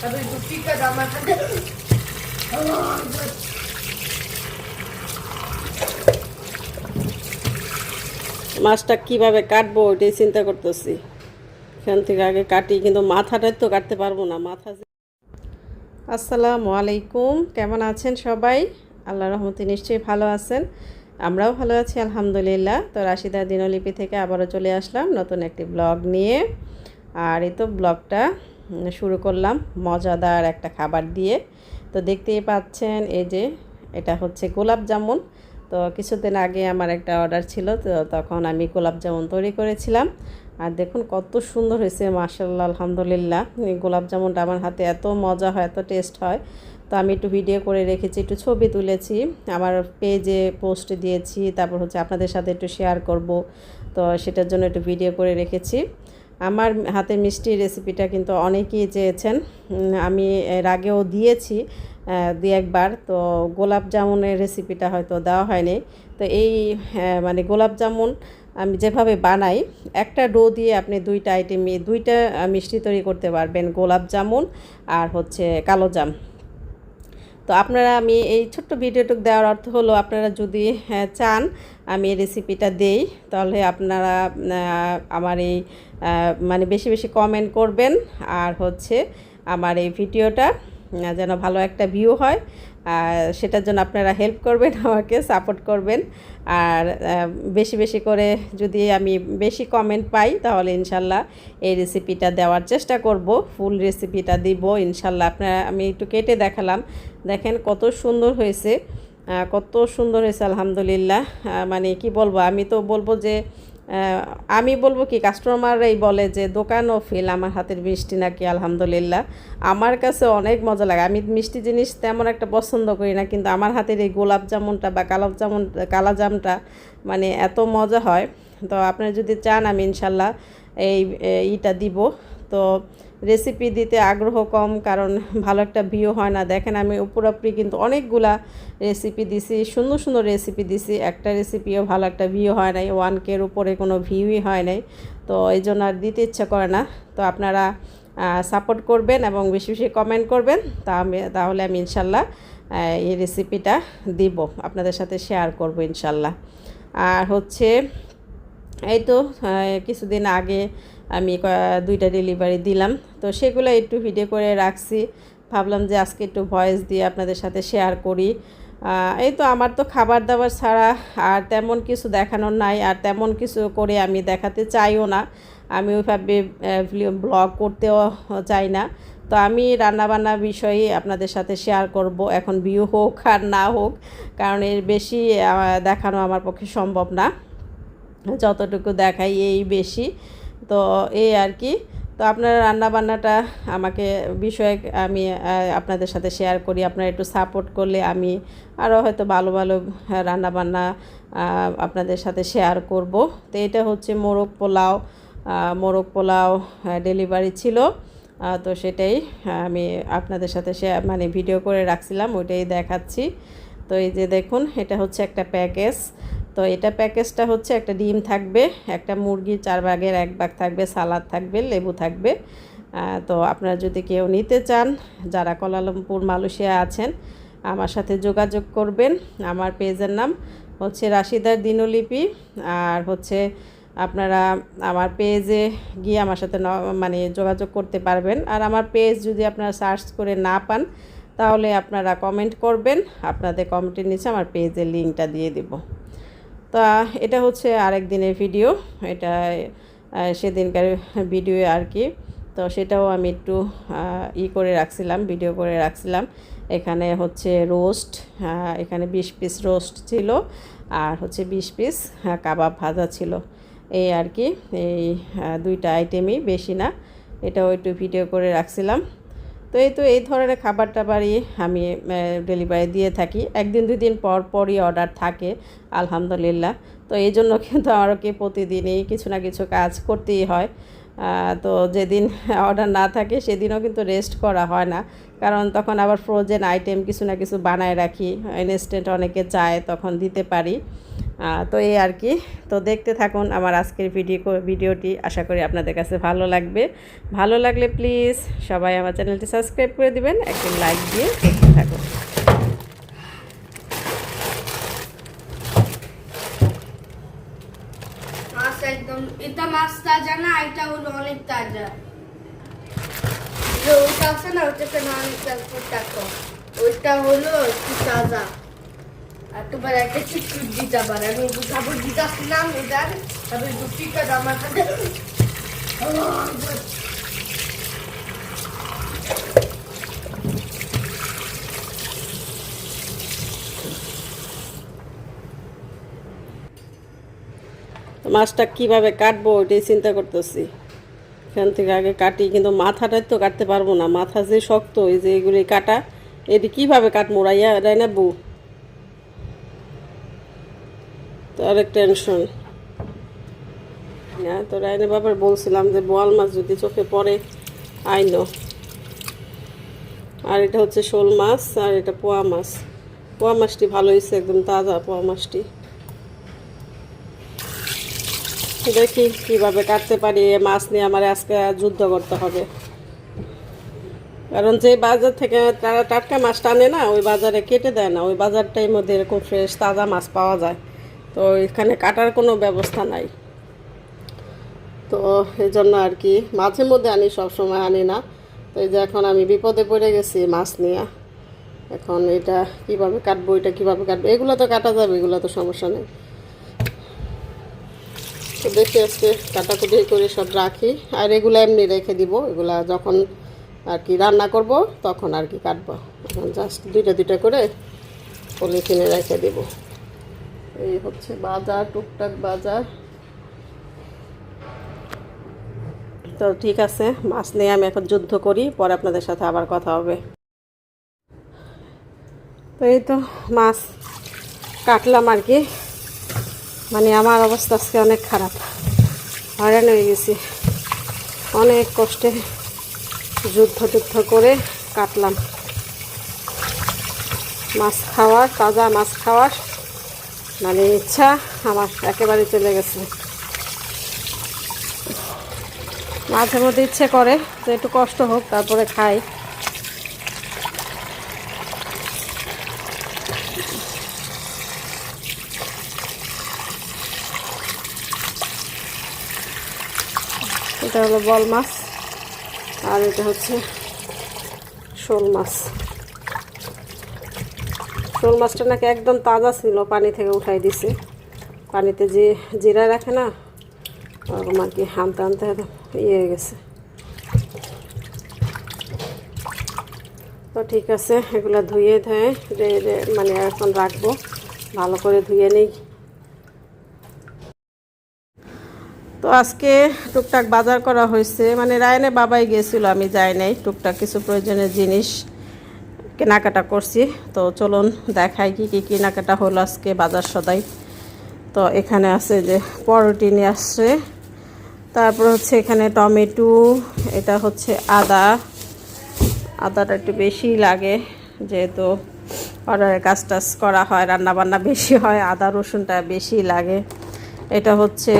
তবে মাছটা কীভাবে কাটবো ওইটাই চিন্তা করতেছি। এখান থেকে আগে কাটি, কিন্তু মাথাটাই তো কাটতে পারব না, মাথা আসসালামু আলাইকুম, কেমন আছেন সবাই? আল্লাহ রহমতে নিশ্চয়ই ভালো আছেন। আমরাও ভালো আছি, আলহামদুলিল্লাহ। তো রাশিদা দিনলিপি থেকে আবারও চলে আসলাম নতুন একটি ব্লগ নিয়ে। আর এই তো ব্লগটা শুরু করলাম মজাদার একটা খাবার দিয়ে। তো দেখতেই পাচ্ছেন এই যে এটা হচ্ছে গোলাপ জামুন। তো কিছুদিন আগে আমার একটা অর্ডার ছিল, তো তখন আমি গোলাপ জামুন তৈরি করেছিলাম। আর দেখুন কত সুন্দর হয়েছে মার্শাল্লাহ আলহামদুলিল্লাহ। গোলাপ জামুনটা আমার হাতে এত মজা হয়, এত টেস্ট হয়। তো আমি একটু ভিডিও করে রেখেছি, একটু ছবি তুলেছি, আমার পেজে পোস্ট দিয়েছি, তারপর হচ্ছে আপনাদের সাথে একটু শেয়ার করব। তো সেটার জন্য একটু ভিডিও করে রেখেছি। আমার হাতে মিষ্টি রেসিপিটা কিন্তু অনেকেই চেয়েছেন। আমি এর আগেও দিয়েছি দুই একবার। তো গোলাপ জামুনের রেসিপিটা হয়তো দেওয়া হয়নি। তো এই মানে গোলাপ জামুন আমি যেভাবে বানাই, একটা ডো দিয়ে আপনি দুইটা আইটেম দুইটা মিষ্টি তৈরি করতে পারবেন। গোলাপ জামুন আর হচ্ছে কালো জাম। তো আপনারা আমি এই ছোট্ট ভিডিওটুক দেওয়ার অর্থ হলো আপনারা যদি হ্যাঁ, চান আমি এই রেসিপিটা দেই তাহলে আপনারা আমার এই মানে বেশি বেশি কমেন্ট করবেন। আর হচ্ছে আমার এই ভিডিওটা যেন ভালো একটা ভিউ হয়, আর সেটার জন্য আপনারা হেল্প করবেন, আমাকে সাপোর্ট করবেন। আর বেশি বেশি করে যদি আমি বেশি কমেন্ট পাই, তাহলে ইনশাল্লাহ এই রেসিপিটা দেওয়ার চেষ্টা করব ফুল রেসিপিটা দিব, ইনশাল্লাহ। আপনারা, আমি একটু কেটে দেখালাম। দেখেন কত সুন্দর হয়েছে কত সুন্দর হয়েছে, আলহামদুলিল্লাহ। মানে কি বলব, আমি তো বলব যে আমি বলব কি কাস্টমাররাই বলে যে, দোকান ও ফিল আমার হাতের মিষ্টি নাকি, আলহামদুলিল্লাহ। আমার কাছে অনেক মজা লাগে। আমি মিষ্টি জিনিস তেমন একটা পছন্দ করি না, কিন্তু আমার হাতের এই গোলাপ জামুনটা বা কালাপ জামুন, কালা জামটা মানে এত মজা হয়। তো আপনারা যদি চান, আমি ইনশাল্লাহ এই ইটা দিব। তো রেসিপি দিতে আগ্রহ কম, কারণ ভালো একটা ভিউ হয় না। দেখেন আমি উপরাপরি কিন্তু অনেকগুলা রেসিপি দিছি, সুন্দর সুন্দর রেসিপি দিছি। একটা রেসিপিও ভালো একটা ভিউ হয় নাই ওয়ান কের উপরে কোনো ভিউই হয় নাই। তো এই জন্য আর দিতে ইচ্ছা করে না। তো আপনারা সাপোর্ট করবেন এবং বেশি বেশি কমেন্ট করবেন। তা আমি, তাহলে আমি ইনশাল্লাহ এই রেসিপিটা দিব, আপনাদের সাথে শেয়ার করব ইনশাল্লাহ। আর হচ্ছে, এই তো কিছুদিন আগে আমি দুইটা ডেলিভারি দিলাম। তো সেগুলো একটু ভিডিও করে রাখছি। ভাবলাম যে আজকে একটু ভয়েস দিয়ে আপনাদের সাথে শেয়ার করি। এই তো আমার তো খাবার দাবার ছাড়া আর তেমন কিছু দেখানোর নাই, আর তেমন কিছু করে আমি দেখাতে চাইও না। আমি ওইভাবে ব্লগ করতেও চাই না। তো আমি রান্নাবান্না বিষয়ে আপনাদের সাথে শেয়ার করব। এখন ভিউ হোক আর না হোক, কারণ এর বেশি দেখানো আমার পক্ষে সম্ভব না। যতটুকু দেখাই এই বেশি। তো এই আর কি। তো আপনার রান্না বান্নাটা আমাকে বিষয়ে আমি আপনাদের সাথে শেয়ার করি। আপনারা একটু সাপোর্ট করলে আমি আরও হয়তো ভালো ভালো রান্না বান্না আপনাদের সাথে শেয়ার করব। তো এটা হচ্ছে মোরগ পোলাও মোরগ পোলাও ডেলিভারি ছিল। তো সেটাই আমি আপনাদের সাথে শেয়ার মানে ভিডিও করে রাখছিলাম, ওইটাই দেখাচ্ছি। তো এই যে দেখুন, এটা হচ্ছে একটা প্যাকেজ তো এটা প্যাকেজটা হচ্ছে একটা ডিম থাকবে, একটা মুরগির চার ভাগের এক ভাগ থাকবে, সালাদ থাকবে, লেবু থাকবে। তো আপনারা যদি কেউ নিতে চান, যারা কলালামপুর, মালয়েশিয়া আছেন, আমার সাথে যোগাযোগ করবেন। আমার পেজের নাম হচ্ছে রাশিদার দিনলিপি আর হচ্ছে আপনারা আমার পেজে গিয়ে আমার সাথে মানে যোগাযোগ করতে পারবেন। আর আমার পেজ যদি আপনারা সার্চ করে না পান, তাহলে আপনারা কমেন্ট করবেন। আপনাদের কমেন্টের নিচে আমার পেজের লিঙ্কটা দিয়ে দেব। তা এটা হচ্ছে আরেক দিনের ভিডিও। এটা সেদিনকার ভিডিও আর কি। তো সেটাও আমি একটু ই করে রাখছিলাম, ভিডিও করে রাখছিলাম। এখানে হচ্ছে রোস্ট এখানে বিশ পিস রোস্ট ছিল আর হচ্ছে বিশ পিস কাবাব ভাজা ছিল। এই আর কি, এই দুইটা আইটেমই বেশি না। এটাও একটু ভিডিও করে রাখছিলাম। তো এই তো এই ধরনের খাবার টাবারই আমি ডেলিভারি দিয়ে থাকি। একদিন, দুই দিন পর পরই অর্ডার থাকে, আলহামদুলিল্লাহ। তো এই জন্য কিন্তু আমাকে প্রতিদিনই কিছু না কিছু কাজ করতেই হয়। তো যেদিন অর্ডার না থাকে, সেদিনও কিন্তু রেস্ট করা হয় না। কারণ তখন আবার ফ্রোজেন আইটেম কিছু না কিছু বানায় রাখি। ইনস্ট্যান্ট অনেকে চায়, তখন দিতে পারি। তো এই আর কি। তো দেখতে থাকুন আমার আজকের ভিডিও ভিডিওটি। আশা করি আপনাদের কাছে ভালো লাগবে। ভালো লাগলে প্লিজ সবাই আমার চ্যানেলটি সাবস্ক্রাইব করে দিবেন, একটি লাইক দিয়ে দেখতে থাকুন। একদম, এটা মাছ তাজা না, এটা হলো অনেক তাজা। ওইটা আছে না ওইটাকে অনেক ওইটা হলো একটু তাজা। মাছটা কীভাবে কাটবো ওইটাই চিন্তা করতেছি। এখান থেকে আগে কাটি, কিন্তু মাথাটাই তো কাটতে পারব না। মাথা যে শক্ত, এই যে এগুলি কাটা, এটি কীভাবে কাটবো? রাইয়া রাইনা বউ তো আরেক টেনশন হ্যাঁ তো রাইনা বাবার বলছিলাম যে বোয়াল মাছ যদি চোখে পড়ে আইনো আর এটা হচ্ছে শোল মাছ আর এটা পোয়া মাছ। পোয়া মাছটি ভালো হয়েছে, একদম তাজা পোয়া মাছটি। দেখি কীভাবে কাটতে পারি মাছ নিয়ে আমার আজকে যুদ্ধ করতে হবে। কারণ যে বাজার থেকে তারা টাটকা মাছ টানে না, ওই বাজারে কেটে দেয় না, ওই বাজারটাই মধ্যে এরকম ফ্রেশ তাজা মাছ পাওয়া যায়। তো এখানে কাটার কোনো ব্যবস্থা নাই। তো এই জন্য আর কি, মাঝে মধ্যে আনি, সব সময় আনি না। তো এই যে এখন আমি বিপদে পড়ে গেছি মাছ নিয়ে। এখন এটা কীভাবে কাটবো, এটা কীভাবে কাটবো, এগুলো তো কাটা যাবে, এগুলো তো সমস্যা নেই। তো দেখি আজকে কাটাকুটি করে সব রাখি। আর এগুলো এমনি রেখে দিব, এগুলা যখন আর কি রান্না করব, তখন আর কি কাটবো। এখন জাস্ট দুইটা দুইটা করে পলিথিনে রেখে দিব। এই হচ্ছে বাজার, টুকটাক বাজার। তো ঠিক আছে, মাছ নিয়ে আমি এখন যুদ্ধ করি, পরে আপনাদের সাথে আবার কথা হবে। তো এই তো মাছ কাটলাম আর কি। মানে আমার অবস্থা আজকে অনেক খারাপ। হয়রান হয়ে গেছি। অনেক কষ্টে যুদ্ধ টুদ্ধ করে কাটলাম। মাছ খাওয়ার, তাজা মাছ খাওয়ার। মানে ইচ্ছা, আমার একেবারে চলে গেছে। মাঝে মধ্যে ইচ্ছে করে যে একটু কষ্ট হোক, তারপরে খাই। এটা হলো বল মাছ, আর এটা হচ্ছে শোল মাছ। শোল মাছটা নাকি একদম তাজা ছিল, পানি থেকে উঠাই দিছে। পানিতে যে জিরা রাখে না, ওরকম আর কি আনতে আনতে ইয়ে হয়ে গেছে। তো ঠিক আছে, এগুলো ধুয়ে ধুয়ে মানে এখন রাখব। ভালো করে ধুয়ে নিই। তো আজকে টুকটাক বাজার করা হয়েছে। মানে রায়নে বাবাই গিয়েছিল আমি যাই নাই। টুকটাক কিছু প্রয়োজনীয় জিনিস কেনাকাটা করছি। তো চলুন দেখাই কি কি কেনাকাটা হলো আজকে বাজার সদাই। তো এখানে আছে যে পরোটি নিয়ে আসছে। তারপর হচ্ছে এখানে টমেটো, এটা হচ্ছে আদা। আদাটা একটু বেশি লাগে, যেহেতু অর্ডারের কাজ টাজ করা হয় রান্না বান্না বেশি হয়, আদা, রসুনটা বেশি লাগে। এটা হচ্ছে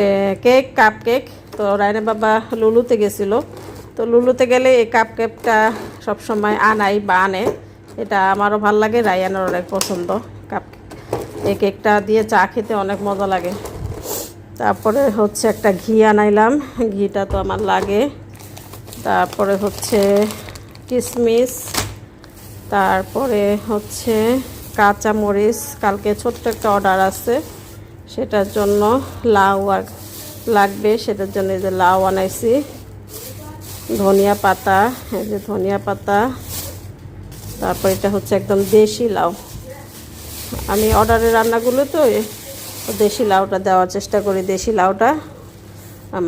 কেক কাপ কেক তো রায়না বাবা লুলুতে গেছিল। তো লুলুতে গেলে এই কাপ কেকটা সবসময় আনাই বা আনে। এটা আমারও ভালো লাগে, রায়ানোর অনেক পছন্দ। কাপ এই কেকটা দিয়ে চা খেতে অনেক মজা লাগে। তারপরে হচ্ছে একটা ঘি আনাইলাম। ঘিটা তো আমার লাগে। তারপরে হচ্ছে কিশমিশ তারপরে হচ্ছে কাঁচা মরিচ কালকে ছোট্ট একটা অর্ডার আছে। সেটার জন্য লাউ আর লাগবে। সেটার জন্য এই যে লাউ আনাইছি। ধনিয়া পাতা, এই যে ধনিয়া পাতা। তারপর এটা হচ্ছে একদম দেশি লাউ। আমি অর্ডারের রান্নাগুলো তো দেশি লাউটা দেওয়ার চেষ্টা করি, দেশি লাউটা।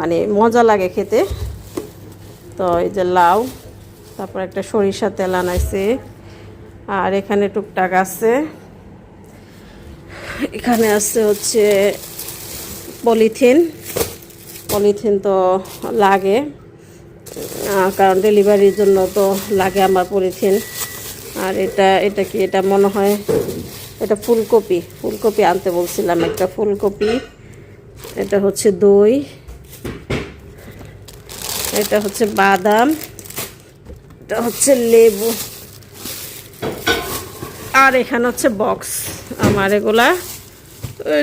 মানে মজা লাগে খেতে। তো এই যে লাউ, তারপর একটা সরিষা তেল আনাইছে। আর এখানে টুকটাক আছে। এখানে আছে হচ্ছে পলিথিন। পলিথিন তো লাগে। কারণ ডেলিভারির জন্য তো লাগে আমার পলিথিন। আর এটা এটা কি, এটা মনে হয়, এটা ফুলকপি ফুলকপি আনতে বলছিলাম একটা ফুলকপি। এটা হচ্ছে দই, এটা হচ্ছে বাদাম, এটা হচ্ছে লেবু, আর এখানে হচ্ছে বক্স আমার এগুলা।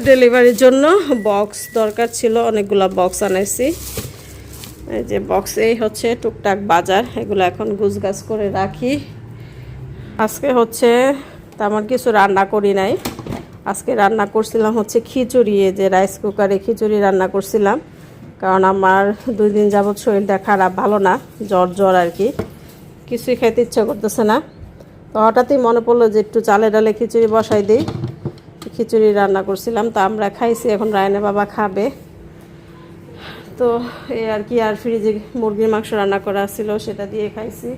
ডেলিভারির জন্য বক্স দরকার ছিল, অনেকগুলা বক্স আনাইছি এই যে বক্স, এই হচ্ছে টুকটাক বাজার, এগুলো এখন গুছগাছ করে রাখি। আজকে হচ্ছে তেমন কিছু রান্না করি নাই। আজকে রান্না করছিলাম হচ্ছে খিচুড়ি যে রাইস কুকারে খিচুড়ি রান্না করছিলাম। কারণ আমার দুই দিন যাবৎ শরীরটা খারাপ, ভালো না, জ্বর জ্বর আর কি। কিছুই খেতে ইচ্ছা করতেছে না। তো হঠাৎই মনে পড়ল যে একটু চালে ডালে খিচুড়ি বসাই দিই। খিচুড়ি রান্না করছিলাম, তো আমরা খাইছি, এখন রায়না বাবা খাবে। তো এই আর কি, আর ফ্রিজে মুরগির মাংস রান্না করা ছিল, সেটা দিয়ে খাইছি।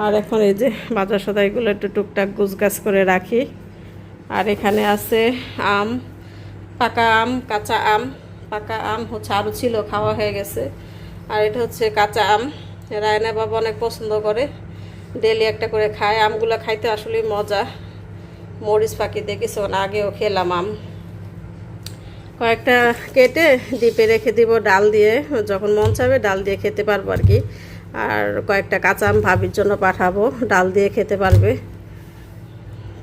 আর এখন এই যে বাজার সদাইগুলো একটু টুকটাক গুছগাছ করে রাখি। আর এখানে আছে আম, পাকা আম, কাঁচা আম। পাকা আম হচ্ছে আরও ছিল, খাওয়া হয়ে গেছে। আর এটা হচ্ছে কাঁচা আম। রায়না বাবা অনেক পছন্দ করে। ডেলি একটা করে খায়। আমগুলো খাইতে আসলে মজা। মরিচ পাখি দেখেছি না, আগেও খেলাম আম। কয়েকটা কেটে ডিপে রেখে দিব ডাল দিয়ে। যখন মন চাবে ডাল দিয়ে খেতে পারব আর কি। আর কয়েকটা কাঁচা আম ভাবির জন্য পাঠাবো। ডাল দিয়ে খেতে পারবে।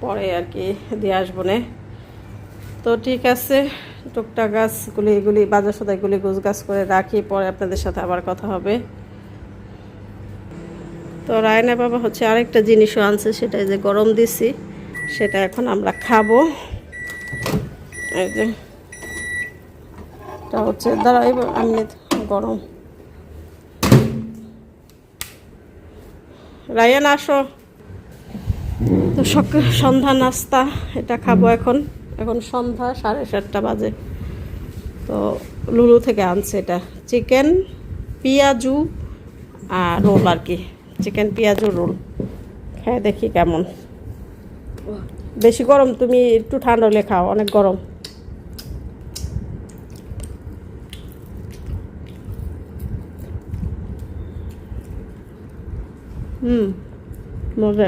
পরে আর কি দিয়ে আসব নে। তো ঠিক আছে, টুকটাক গাছগুলি এগুলি বাজার সদাইগুলি গোছ গাছ করে রাখি, পরে আপনাদের সাথে আবার কথা হবে। তো রায়না বাবা হচ্ছে আরেকটা জিনিসও আনছে সেটা যে গরম দিছি, সেটা এখন আমরা খাব। এই যে হচ্ছে দাঁড়াই আমি গরম রায়ান আসো। তো সকাল সন্ধ্যা নাস্তা এটা খাব এখন। এখন সন্ধ্যা সাড়ে সাতটা বাজে। তো লুলু থেকে আনছে এটা। চিকেন পেঁয়াজু আর রোল আর কি। চিকেন পেঁয়াজু রোল। খেয়ে দেখি কেমন। বেশি গরম তুমি একটু ঠান্ডা হলে খাও অনেক গরম। হুম মজা